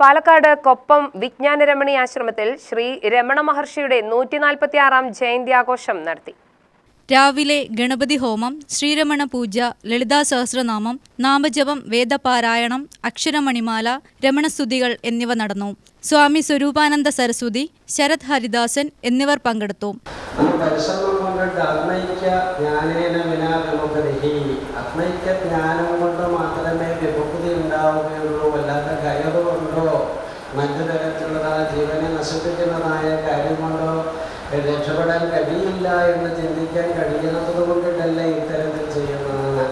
പാലക്കാട് കൊപ്പം വിജ്ഞാനരമണി ആശ്രമത്തിൽ ശ്രീ രമണ മഹർഷിയുടെ നൂറ്റി നാൽപ്പത്തി ആറാം ജയന്തി ആഘോഷം നടത്തി. രാവിലെ ഗണപതി ഹോമം ശ്രീരമണ പൂജ ലളിതാ സഹസ്രനാമം നാമജപം വേദപാരായണം അക്ഷരമണിമാല രമണസ്തുതികൾ എന്നിവ നടന്നു. സ്വാമി സ്വരൂപാനന്ദ സരസ്വതി ശരത് ഹരിദാസൻ എന്നിവർ പങ്കെടുത്തു. നമ്മൾ പരിശ്രമം കൊണ്ടിട്ട് ആത്മൈക്യ ജ്ഞാനേന വിനാ വിമുക്തി ആത്മൈക്യ ജ്ഞാനം കൊണ്ട് മാത്രമേ വിമുക്തി ഉണ്ടാവുകയുള്ളൂ വല്ലാത്ത കയറുകൊണ്ടോ നശിപ്പിക്കുന്നതായ കാര്യം കൊണ്ടോ രക്ഷപ്പെടാൻ കഴിയില്ല എന്ന് ചിന്തിക്കാൻ കഴിയുന്നത് കൊണ്ടിട്ടല്ല ഇത്തരത്തിൽ ചെയ്യുന്നതെന്ന്.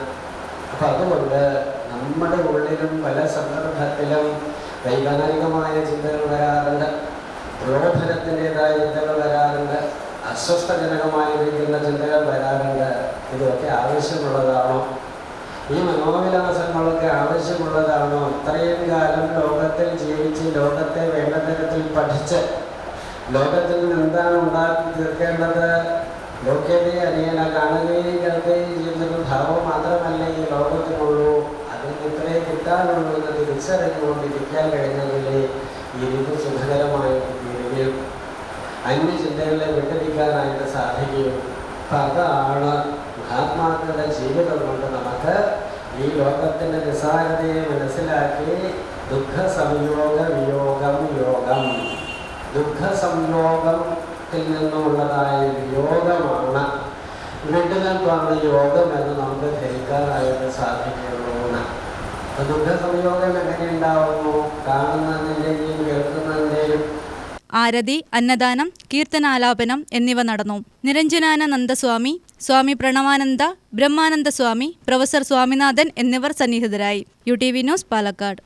അപ്പം അതുകൊണ്ട് നമ്മുടെ ഉള്ളിലും പല സന്ദർഭത്തിലും വൈകാരികമായ ചിന്തകൾ വരാറുണ്ട്. പ്രലോഭനത്തിന്റെതായ ചിന്തകൾ വരാറുണ്ട്. അസ്വസ്ഥജനകമായിരിക്കുന്ന ചിന്തകൾ വരാറുണ്ട്. ഇതൊക്കെ ആവശ്യമുള്ളതാണോ? ഈ മനോവിലാസങ്ങളൊക്കെ ആവശ്യമുള്ളതാണോ? ഇത്രയും കാലം ലോകത്തിൽ ജീവിച്ച് ലോകത്തെ വേണ്ട തരത്തിൽ പഠിച്ച് ലോകത്തിൽ എന്താണ് ഉണ്ടാക്കി തീർക്കേണ്ടത് ലോക്യത്തെ അറിയാൻ കാണുകയും കേൾക്കുകയും ചെയ്യുന്നൊരു ഭാവം മാത്രമല്ല ഈ ലോകത്തിനുള്ളൂ അതിന് ഇത്രേ കിട്ടാനുള്ളൂ എന്ന് തിരിച്ചറിഞ്ഞുകൊണ്ടിരിക്കാൻ കഴിഞ്ഞതിലെ ഇരുന്ന് സുഖകരമായി തീരുകയും അന്യചിന്തകളെ വിട്ടടിക്കാനായിട്ട് സാധിക്കുകയും അപ്പം അതാണ് മഹാത്മാക്കളുടെ ജീവിതം കൊണ്ട് നമുക്ക് ഈ ലോകത്തിന്റെ നിസ്സാരതയെ മനസ്സിലാക്കി ദുഃഖ സംയോഗ വിയോഗം യോഗം. ദുഃഖ സംയോഗത്തിൽ നിന്നുള്ളതായ വിയോഗമാണ് വിട്ടുനിൽപ്പാണ് യോഗം എന്ന് നമുക്ക് ധരിക്കാനായിട്ട് സാധിക്കുന്നതാണ് അപ്പൊ ദുഃഖ സംയോഗം എങ്ങനെ ഉണ്ടാവുന്നു? കാണുന്നതിന്റെയും കേൾക്കുന്നതിന്റെയും ആരതി അന്നദാനം കീർത്തനാലാപനം എന്നിവ നടന്നു. നിരഞ്ജനാനന്ദ സ്വാമി സ്വാമി പ്രണവാനന്ദ ബ്രഹ്മാനന്ദ സ്വാമി പ്രൊഫസർ സ്വാമിനാഥൻ എന്നിവർ സന്നിഹിതരായി. U T V news Palakkad.